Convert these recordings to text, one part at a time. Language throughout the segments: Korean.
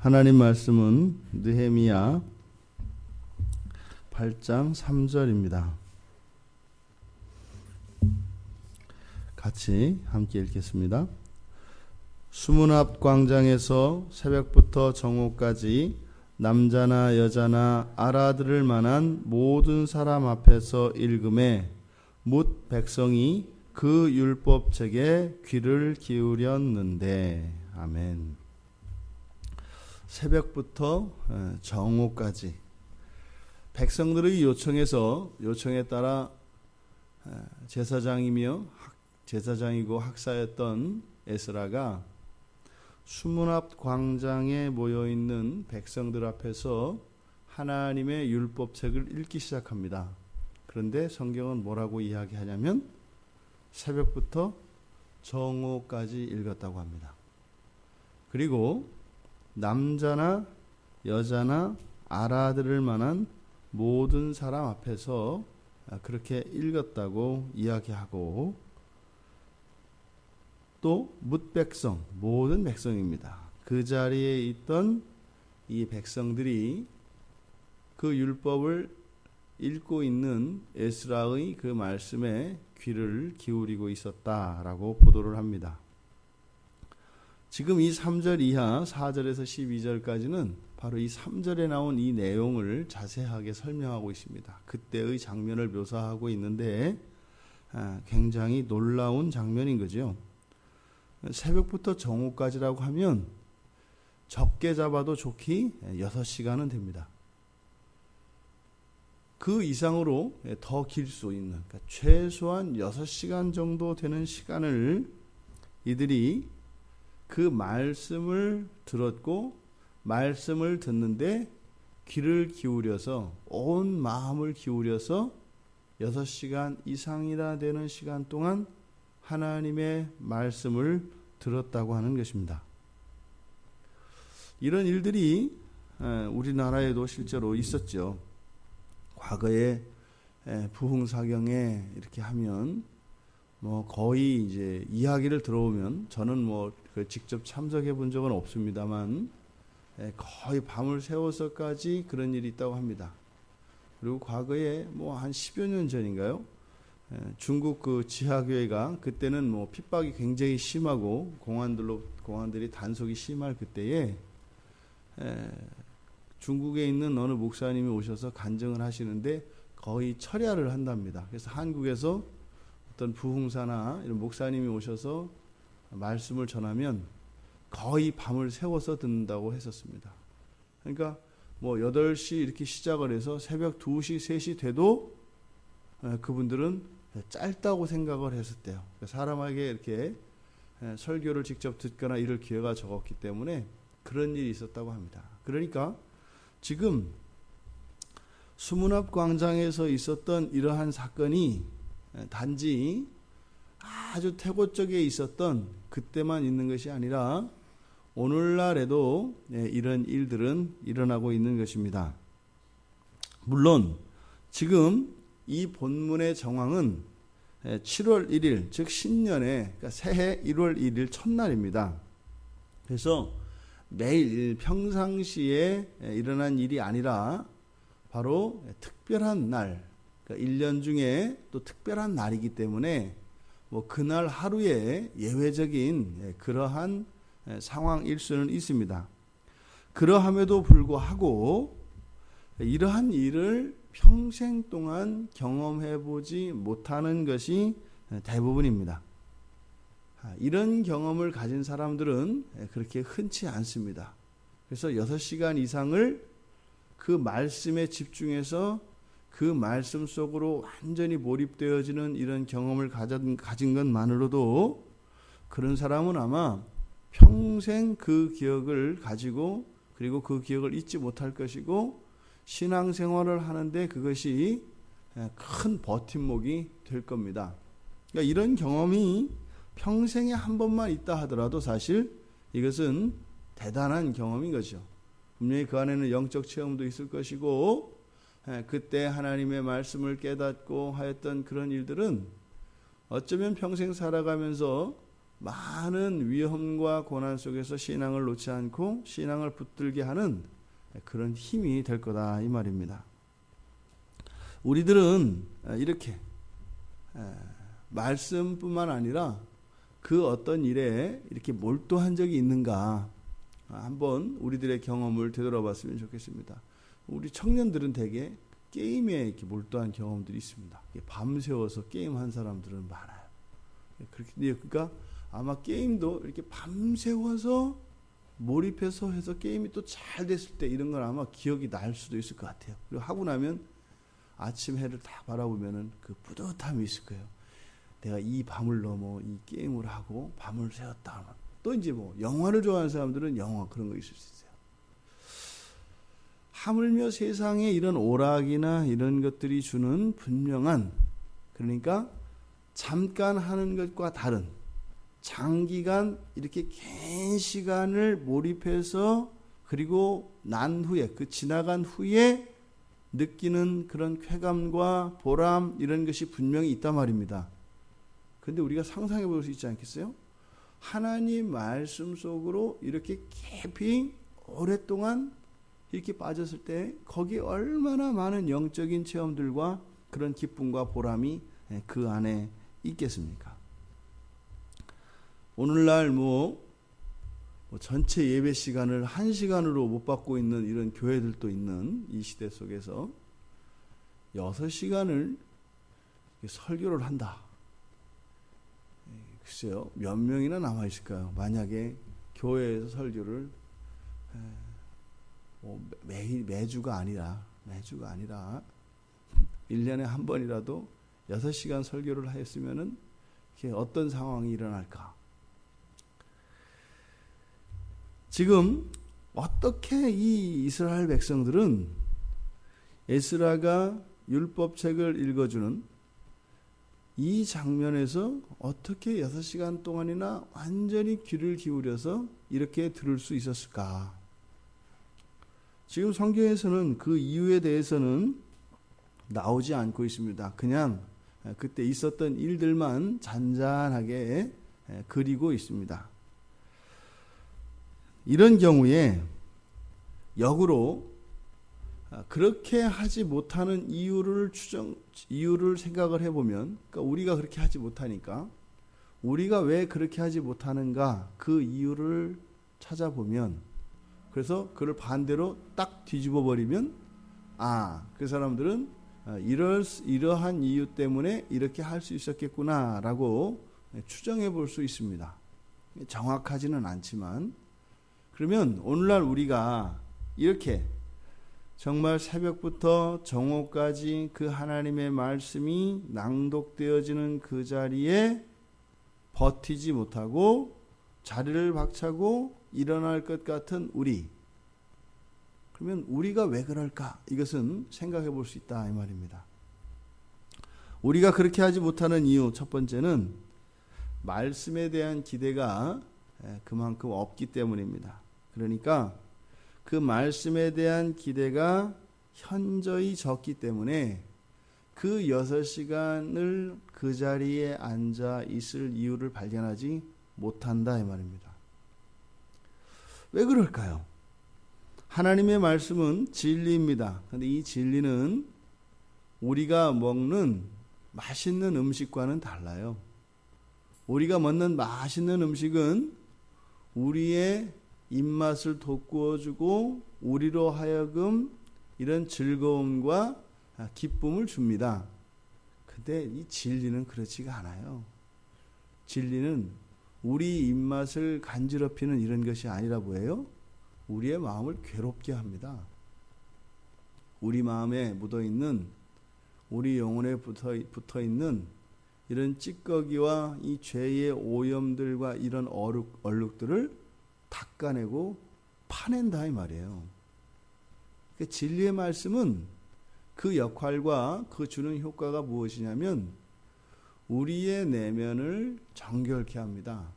하나님 말씀은 느헤미야 8장 3절입니다. 같이 함께 읽겠습니다. 수문 앞 광장에서 새벽부터 정오까지 남자나 여자나 알아들을 만한 모든 사람 앞에서 읽음에 묻 백성이 그 율법책에 귀를 기울였는데 아멘. 새벽부터 정오까지 백성들의 요청에서 요청에 따라 제사장이며 제사장이고 학사였던 에스라가 수문 앞 광장에 모여 있는 백성들 앞에서 하나님의 율법책을 읽기 시작합니다. 그런데 성경은 뭐라고 이야기하냐면 새벽부터 정오까지 읽었다고 합니다. 그리고 남자나 여자나 알아들을 만한 모든 사람 앞에서 그렇게 읽었다고 이야기하고 또 묻백성 모든 백성입니다. 그 자리에 있던 이 백성들이 그 율법을 읽고 있는 에스라의 그 말씀에 귀를 기울이고 있었다라고 보도를 합니다. 지금 이 3절 이하 4절에서 12절까지는 바로 이 3절에 나온 이 내용을 자세하게 설명하고 있습니다. 그때의 장면을 묘사하고 있는데 아, 굉장히 놀라운 장면인 거죠. 새벽부터 정오까지라고 하면 적게 잡아도 좋기 6시간은 됩니다. 그 이상으로 더 길 수 있는 그러니까 최소한 6시간 정도 되는 시간을 이들이 그 말씀을 들었고 말씀을 듣는데 귀를 기울여서 온 마음을 기울여서 6시간 이상이나 되는 시간 동안 하나님의 말씀을 들었다고 하는 것입니다. 이런 일들이 우리나라에도 실제로 있었죠. 과거에 부흥사경에 이렇게 하면 뭐 거의 이제 이야기를 들어오면 저는 뭐그 직접 참석해 본 적은 없습니다만 거의 밤을 새워서까지 그런 일이 있다고 합니다. 그리고 과거에 뭐 한 10여 년 전인가요? 중국 그 지하교회가 그때는 뭐 핍박이 굉장히 심하고 공안들로 공안들이 단속이 심할 그때에 중국에 있는 어느 목사님이 오셔서 간증을 하시는데 거의 철야를 한답니다. 그래서 한국에서 어떤 부흥사나 이런 목사님이 오셔서 말씀을 전하면 거의 밤을 새워서 듣는다고 했었습니다. 그러니까 뭐 8시 이렇게 시작을 해서 새벽 2시, 3시 돼도 그분들은 짧다고 생각을 했었대요. 그러니까 사람에게 이렇게 설교를 직접 듣거나 이럴 기회가 적었기 때문에 그런 일이 있었다고 합니다. 그러니까 지금 수문앞 광장에서 있었던 이러한 사건이 단지 아주 태고적에 있었던 그때만 있는 것이 아니라 오늘날에도 이런 일들은 일어나고 있는 것입니다. 물론 지금 이 본문의 정황은 7월 1일, 즉 신년에 그러니까 새해 1월 1일 첫날입니다. 그래서 매일 평상시에 일어난 일이 아니라 바로 특별한 날, 그러니까 1년 중에 또 특별한 날이기 때문에 뭐 그날 하루에 예외적인 그러한 상황일 수는 있습니다. 그러함에도 불구하고 이러한 일을 평생 동안 경험해 보지 못하는 것이 대부분입니다. 아, 이런 경험을 가진 사람들은 그렇게 흔치 않습니다. 그래서 6시간 이상을 그 말씀에 집중해서 그 말씀 속으로 완전히 몰입되어지는 이런 경험을 가진 것만으로도 그런 사람은 아마 평생 그 기억을 가지고 그리고 그 기억을 잊지 못할 것이고 신앙생활을 하는데 그것이 큰 버팀목이 될 겁니다. 그러니까 이런 경험이 평생에 한 번만 있다 하더라도 사실 이것은 대단한 경험인 거죠. 분명히 그 안에는 영적 체험도 있을 것이고 그때 하나님의 말씀을 깨닫고 하였던 그런 일들은 어쩌면 평생 살아가면서 많은 위험과 고난 속에서 신앙을 놓지 않고 신앙을 붙들게 하는 그런 힘이 될 거다 이 말입니다. 우리들은 이렇게 말씀뿐만 아니라 그 어떤 일에 이렇게 몰두한 적이 있는가 한번 우리들의 경험을 되돌아봤으면 좋겠습니다. 우리 청년들은 대개 게임에 이렇게 몰두한 경험들이 있습니다. 밤새워서 게임한 사람들은 많아요. 그렇게 그러니까 아마 게임도 이렇게 밤새워서 몰입해서 해서 게임이 또 잘 됐을 때 이런 건 아마 기억이 날 수도 있을 것 같아요. 그리고 하고 나면 아침 해를 다 바라보면은 그 뿌듯함이 있을 거예요. 내가 이 밤을 넘어 이 게임을 하고 밤을 새웠다 하면 또 이제 뭐 영화를 좋아하는 사람들은 영화 그런 거 있을 수 있어요. 하물며 세상에 이런 오락이나 이런 것들이 주는 분명한 그러니까 잠깐 하는 것과 다른 장기간 이렇게 긴 시간을 몰입해서 그리고 난 후에 그 지나간 후에 느끼는 그런 쾌감과 보람 이런 것이 분명히 있단 말입니다. 근데 우리가 상상해 볼 수 있지 않겠어요? 하나님 말씀 속으로 이렇게 깊이 오랫동안 이렇게 빠졌을 때 거기에 얼마나 많은 영적인 체험들과 그런 기쁨과 보람이 그 안에 있겠습니까? 오늘날 뭐, 뭐 전체 예배 시간을 한 시간으로 못 받고 있는 이런 교회들도 있는 이 시대 속에서 여섯 시간을 설교를 한다. 글쎄요, 몇 명이나 남아 있을까요? 만약에 교회에서 설교를 뭐 매일 매주가 아니라 매주가 아니라 1년에 한 번이라도 6시간 설교를 하였으면은 어떤 상황이 일어날까? 지금 어떻게 이 이스라엘 백성들은 에스라가 율법책을 읽어주는 이 장면에서 어떻게 6시간 동안이나 완전히 귀를 기울여서 이렇게 들을 수 있었을까? 지금 성경에서는 그 이유에 대해서는 나오지 않고 있습니다. 그냥 그때 있었던 일들만 잔잔하게 그리고 있습니다. 이런 경우에 역으로 그렇게 하지 못하는 이유를 추정 이유를 생각을 해보면 그러니까 우리가 그렇게 하지 못하니까 우리가 왜 그렇게 하지 못하는가 그 이유를 찾아보면 그래서 그를 반대로 딱 뒤집어 버리면 아, 그 사람들은 어, 이럴 이러한 이유 때문에 이렇게 할 수 있었겠구나라고 추정해 볼 수 있습니다. 정확하지는 않지만 그러면 오늘날 우리가 이렇게 정말 새벽부터 정오까지 그 하나님의 말씀이 낭독되어지는 그 자리에 버티지 못하고 자리를 박차고 일어날 것 같은 우리. 그러면 우리가 왜 그럴까? 이것은 생각해 볼 수 있다. 이 말입니다. 우리가 그렇게 하지 못하는 이유 첫 번째는 말씀에 대한 기대가 그만큼 없기 때문입니다. 그러니까 그 말씀에 대한 기대가 현저히 적기 때문에 그 여섯 시간을 그 자리에 앉아 있을 이유를 발견하지 못한다 이 말입니다. 왜 그럴까요? 하나님의 말씀은 진리입니다. 근데 이 진리는 우리가 먹는 맛있는 음식과는 달라요. 우리가 먹는 맛있는 음식은 우리의 입맛을 돋구어주고 우리로 하여금 이런 즐거움과 기쁨을 줍니다. 근데 이 진리는 그렇지가 않아요. 진리는 우리 입맛을 간지럽히는 이런 것이 아니라 뭐예요? 우리의 마음을 괴롭게 합니다. 우리 마음에 묻어 있는 우리 영혼에 붙어, 붙어 있는 이런 찌꺼기와 이 죄의 오염들과 이런 어룩, 얼룩들을 닦아내고 파낸다 이 말이에요. 그러니까 진리의 말씀은 그 역할과 그 주는 효과가 무엇이냐면 우리의 내면을 정결케 합니다.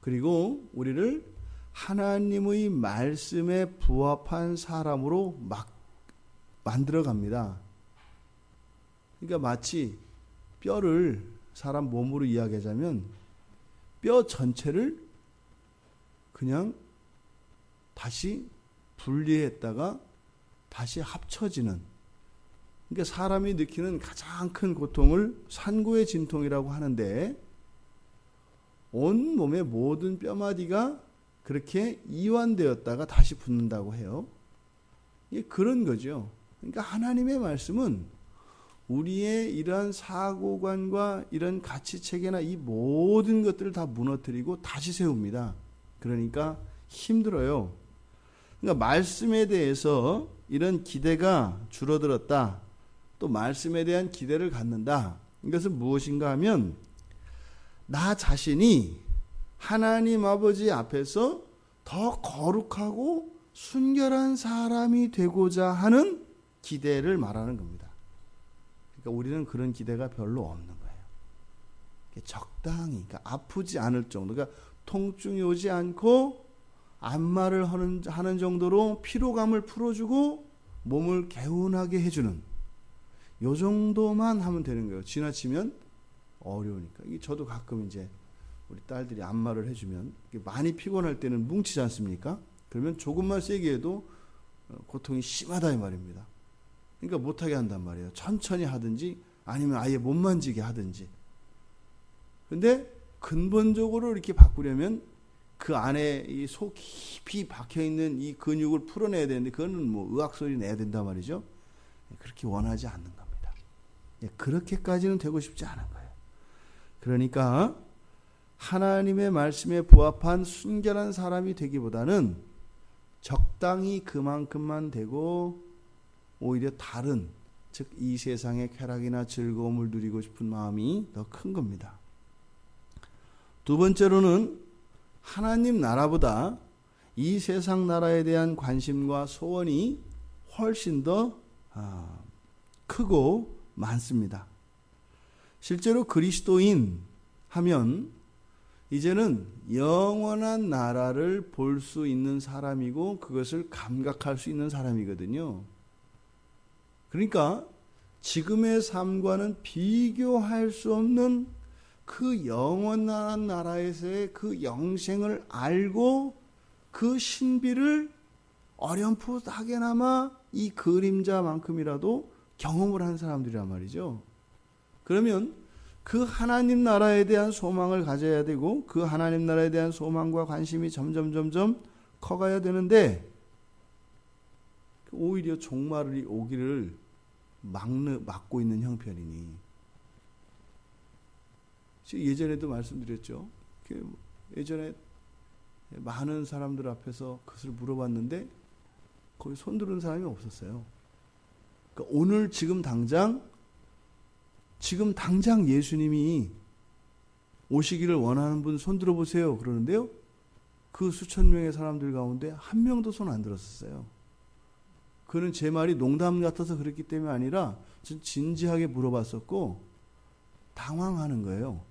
그리고 우리를 하나님의 말씀에 부합한 사람으로 막 만들어 갑니다. 그러니까 마치 뼈를 사람 몸으로 이야기하자면 뼈 전체를 그냥 다시 분리했다가 다시 합쳐지는 그러니까 사람이 느끼는 가장 큰 고통을 산고의 진통이라고 하는데 온 몸의 모든 뼈마디가 그렇게 이완되었다가 다시 붙는다고 해요. 이게 그런 거죠. 그러니까 하나님의 말씀은 우리의 이러한 사고관과 이런 가치 체계나 이 모든 것들을 다 무너뜨리고 다시 세웁니다. 그러니까 힘들어요. 그러니까 말씀에 대해서 이런 기대가 줄어들었다. 또 말씀에 대한 기대를 갖는다. 이것은 무엇인가 하면 나 자신이 하나님 아버지 앞에서 더 거룩하고 순결한 사람이 되고자 하는 기대를 말하는 겁니다. 그러니까 우리는 그런 기대가 별로 없는 거예요. 적당히, 그러니까 아프지 않을 정도, 그러니까 통증이 오지 않고 안마를 하는, 하는 정도로 피로감을 풀어주고 몸을 개운하게 해주는 요 정도만 하면 되는 거예요. 지나치면 어려우니까. 이 저도 가끔 이제 우리 딸들이 안마를 해주면 많이 피곤할 때는 뭉치지 않습니까? 그러면 조금만 세게 해도 어, 고통이 심하다 이 말입니다. 그러니까 못하게 한단 말이에요. 천천히 하든지 아니면 아예 못 만지게 하든지. 근데 근본적으로 이렇게 바꾸려면 그 안에 이 속 깊이 박혀 있는 이 근육을 풀어내야 되는데 그거는 뭐 의학 소리 내야 된단 말이죠. 그렇게 원하지 않는 겁니다. 예, 그렇게까지는 되고 싶지 않은 거예요. 그러니까 하나님의 말씀에 부합한 순결한 사람이 되기보다는 적당히 그만큼만 되고 오히려 다른 즉 이 세상의 쾌락이나 즐거움을 누리고 싶은 마음이 더 큰 겁니다. 두 번째로는 하나님 나라보다 이 세상 나라에 대한 관심과 소원이 훨씬 더 아, 크고 많습니다. 실제로 그리스도인 하면 이제는 영원한 나라를 볼 수 있는 사람이고 그것을 감각할 수 있는 사람이거든요. 그러니까 지금의 삶과는 비교할 수 없는 그 영원한 나라에서의 그 영생을 알고 그 신비를 어렴풋하게나마 이 그림자만큼이라도 경험을 한 사람들이란 말이죠. 그러면 그 하나님 나라에 대한 소망을 가져야 되고 그 하나님 나라에 대한 소망과 관심이 점점 점점 커가야 되는데 오히려 종말이 오기를 막는, 막고 있는 형편이니 예전에도 말씀드렸죠. 예전에 많은 사람들 앞에서 그것을 물어봤는데 거기 손들은 사람이 없었어요. 그러니까 오늘 지금 당장 지금 당장 예수님이 오시기를 원하는 분 손 들어 보세요. 그러는데요. 그 수천 명의 사람들 가운데 한 명도 손 안 들었었어요. 그는 제 말이 농담 같아서 그랬기 때문에 아니라 전 진지하게 물어봤었고 당황하는 거예요.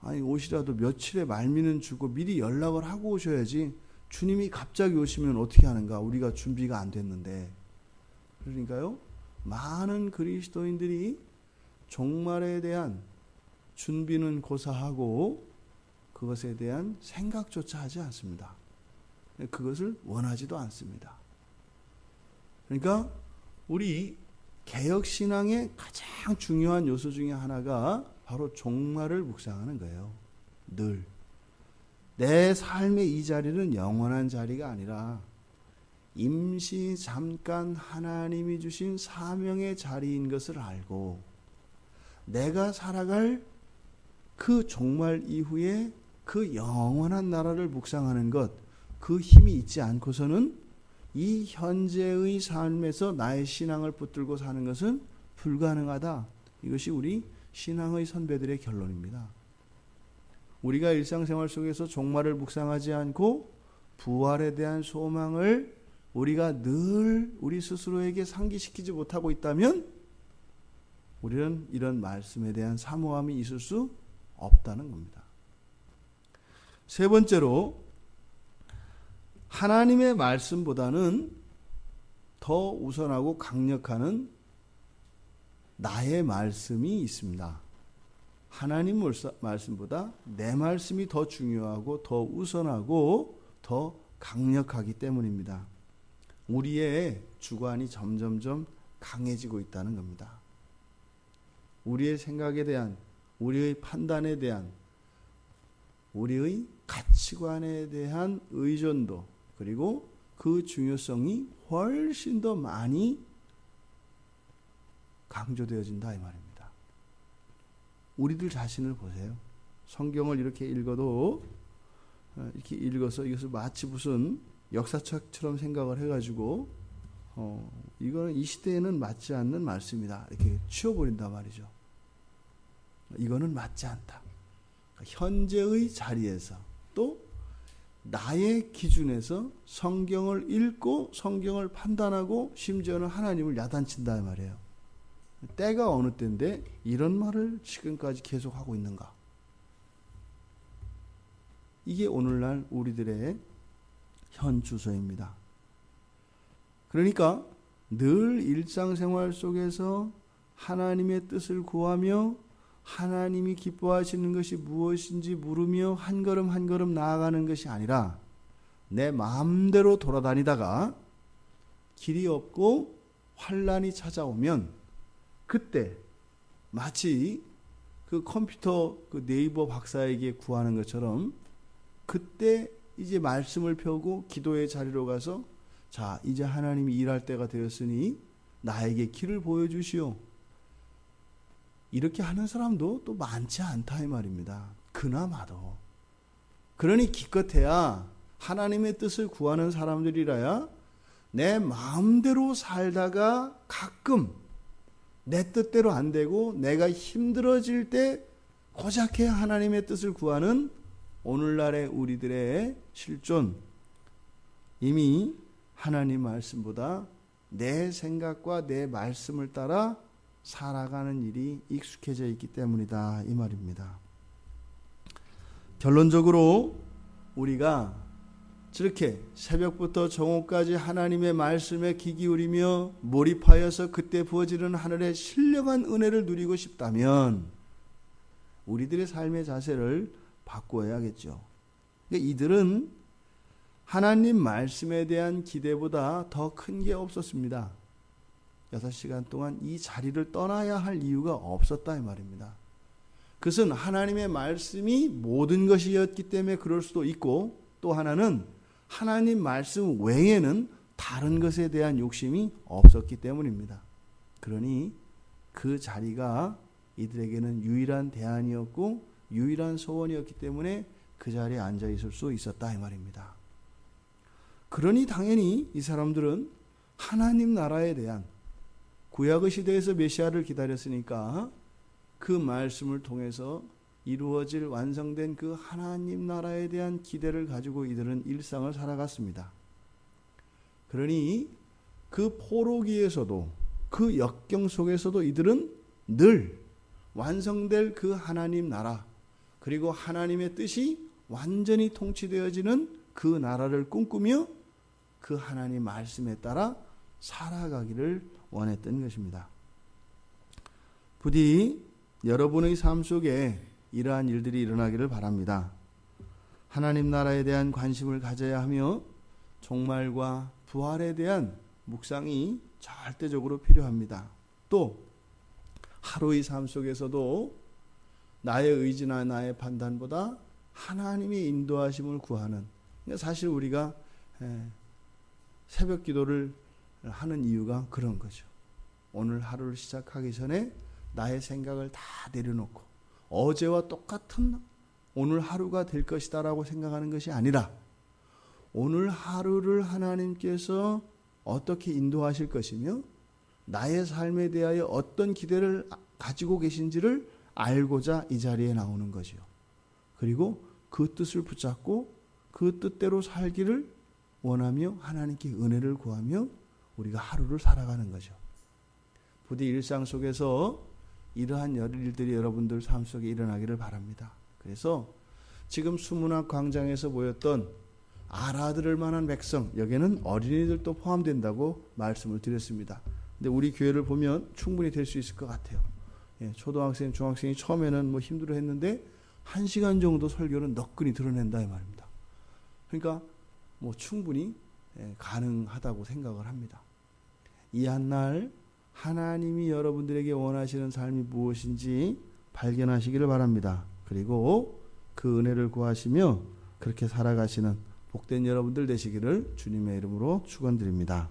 아니 옷이라도 며칠에 말미는 주고 미리 연락을 하고 오셔야지 주님이 갑자기 오시면 어떻게 하는가 우리가 준비가 안 됐는데 그러니까요 많은 그리스도인들이 종말에 대한 준비는 고사하고 그것에 대한 생각조차 하지 않습니다. 그것을 원하지도 않습니다. 그러니까 우리 개혁 신앙의 가장 중요한 요소 중에 하나가 바로 종말을 묵상하는 거예요. 늘. 내 삶의 이 자리는 영원한 자리가 아니라 임시 잠깐 하나님이 주신 사명의 자리인 것을 알고 내가 살아갈 그 종말 이후에 그 영원한 나라를 묵상하는 것, 그 힘이 있지 않고서는 이 현재의 삶에서 나의 신앙을 붙들고 사는 것은 불가능하다. 이것이 우리 신앙의 선배들의 결론입니다. 우리가 일상생활 속에서 종말을 묵상하지 않고 부활에 대한 소망을 우리가 늘 우리 스스로에게 상기시키지 못하고 있다면 우리는 이런 말씀에 대한 사모함이 있을 수 없다는 겁니다. 세 번째로 하나님의 말씀보다는 더 우선하고 강력한 나의 말씀이 있습니다. 하나님 말씀보다 내 말씀이 더 중요하고 더 우선하고 더 강력하기 때문입니다. 우리의 주관이 점점점 강해지고 있다는 겁니다. 우리의 생각에 대한, 우리의 판단에 대한, 우리의 가치관에 대한 의존도, 그리고 그 중요성이 훨씬 더 많이 강조되어진다 이 말입니다. 우리들 자신을 보세요. 성경을 이렇게 읽어도 어, 이렇게 읽어서 이것을 마치 무슨 역사책처럼 생각을 해가지고 어, 이거는 이 시대에는 맞지 않는 말씀이다 이렇게 치워버린단 말이죠. 이거는 맞지 않다. 그러니까 현재의 자리에서 또 나의 기준에서 성경을 읽고 성경을 판단하고 심지어는 하나님을 야단친다 말이에요. 때가 어느 때인데 이런 말을 지금까지 계속 하고 있는가? 이게 오늘날 우리들의 현 주소입니다. 그러니까 늘 일상생활 속에서 하나님의 뜻을 구하며 하나님이 기뻐하시는 것이 무엇인지 물으며 한 걸음 한 걸음 나아가는 것이 아니라 내 마음대로 돌아다니다가 길이 없고 환란이 찾아오면 그때 마치 그 컴퓨터 그 네이버 박사에게 구하는 것처럼 그때 이제 말씀을 펴고 기도의 자리로 가서 자, 이제 하나님이 일할 때가 되었으니 나에게 길을 보여주시오. 이렇게 하는 사람도 또 많지 않다 이 말입니다. 그나마도. 그러니 기껏해야 하나님의 뜻을 구하는 사람들이라야 내 마음대로 살다가 가끔 내 뜻대로 안 되고 내가 힘들어질 때 고작해 하나님의 뜻을 구하는 오늘날의 우리들의 실존 이미 하나님 말씀보다 내 생각과 내 말씀을 따라 살아가는 일이 익숙해져 있기 때문이다 이 말입니다. 결론적으로 우리가 저렇게 새벽부터 정오까지 하나님의 말씀에 귀 기울이며 몰입하여서 그때 부어지는 하늘의 신령한 은혜를 누리고 싶다면 우리들의 삶의 자세를 바꾸어야겠죠. 그러니까 이들은 하나님 말씀에 대한 기대보다 더 큰 게 없었습니다. 6시간 동안 이 자리를 떠나야 할 이유가 없었다 이 말입니다. 그것은 하나님의 말씀이 모든 것이었기 때문에 그럴 수도 있고 또 하나는 하나님 말씀 외에는 다른 것에 대한 욕심이 없었기 때문입니다. 그러니 그 자리가 이들에게는 유일한 대안이었고 유일한 소원이었기 때문에 그 자리에 앉아 있을 수 있었다 이 말입니다. 그러니 당연히 이 사람들은 하나님 나라에 대한 구약의 시대에서 메시아를 기다렸으니까 그 말씀을 통해서 이루어질 완성된 그 하나님 나라에 대한 기대를 가지고 이들은 일상을 살아갔습니다. 그러니 그 포로기에서도 그 역경 속에서도 이들은 늘 완성될 그 하나님 나라 그리고 하나님의 뜻이 완전히 통치되어지는 그 나라를 꿈꾸며 그 하나님 말씀에 따라 살아가기를 원했던 것입니다. 부디 여러분의 삶 속에 이러한 일들이 일어나기를 바랍니다. 하나님 나라에 대한 관심을 가져야 하며 종말과 부활에 대한 묵상이 절대적으로 필요합니다. 또 하루의 삶 속에서도 나의 의지나 나의 판단보다 하나님의 인도하심을 구하는 그러니까 사실 우리가 새벽 기도를 하는 이유가 그런 거죠. 오늘 하루를 시작하기 전에 나의 생각을 다 내려놓고 어제와 똑같은 오늘 하루가 될 것이다라고 생각하는 것이 아니라 오늘 하루를 하나님께서 어떻게 인도하실 것이며 나의 삶에 대하여 어떤 기대를 가지고 계신지를 알고자 이 자리에 나오는 거지요. 그리고 그 뜻을 붙잡고 그 뜻대로 살기를 원하며 하나님께 은혜를 구하며 우리가 하루를 살아가는 거죠. 부디 일상 속에서 이러한 일들이 여러분들 삶 속에 일어나기를 바랍니다. 그래서 지금 수문학 광장에서 보였던 알아들을 만한 백성, 여기는 어린이들도 포함된다고 말씀을 드렸습니다. 근데 우리 교회를 보면 충분히 될 수 있을 것 같아요. 예, 초등학생, 중학생이 처음에는 뭐 힘들어 했는데 한 시간 정도 설교는 너끈히 드러낸다 이 말입니다. 그러니까 뭐 충분히 예, 가능하다고 생각을 합니다. 이 한날 하나님이 여러분들에게 원하시는 삶이 무엇인지 발견하시기를 바랍니다. 그리고 그 은혜를 구하시며 그렇게 살아가시는 복된 여러분들 되시기를 주님의 이름으로 축원드립니다.